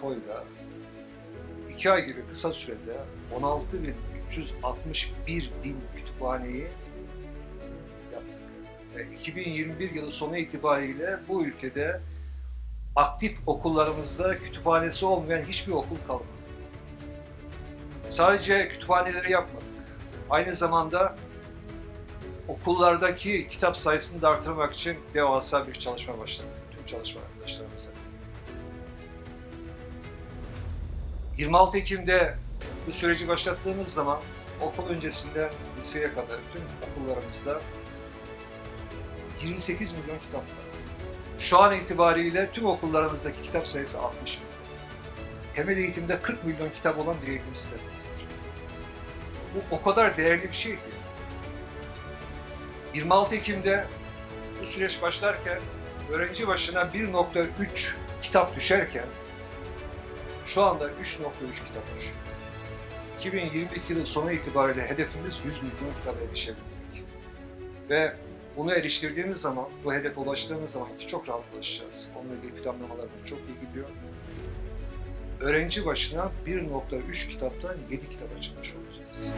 kamuoyuyla iki ay gibi kısa sürede 16.361 bin kütüphaneyi yaptık. Ve 2021 yılı sonu itibariyle bu ülkede aktif okullarımızda kütüphanesi olmayan hiçbir okul kalmadı. Sadece kütüphaneleri yapmadık. Aynı zamanda okullardaki kitap sayısını da artırmak için devasa bir çalışma başlattık. Tüm çalışma arkadaşlarımıza. 26 Ekim'de bu süreci başlattığımız zaman okul öncesinden liseye kadar tüm okullarımızda 28 milyon kitap var. Şu an itibariyle tüm okullarımızdaki kitap sayısı 60 milyon. Temel eğitimde 40 milyon kitap olan bir eğitim sistemimiz var. Bu o kadar değerli bir şey ki. 26 Ekim'de bu süreç başlarken öğrenci başına 1.3 kitap düşerken şu anda 3.3 kitap düşüyor. 2022 yılı sonu itibariyle hedefimiz 100 milyon kitaba erişebilmek. Ve bunu eriştirdiğimiz zaman, bu hedefe ulaştığımız zaman ki çok rahat ulaşacağız. Onunla ilgili planlamalarımız çok iyi gidiyor. Öğrenci başına 1.3 kitaptan 7 kitaba çıkmış olacağız.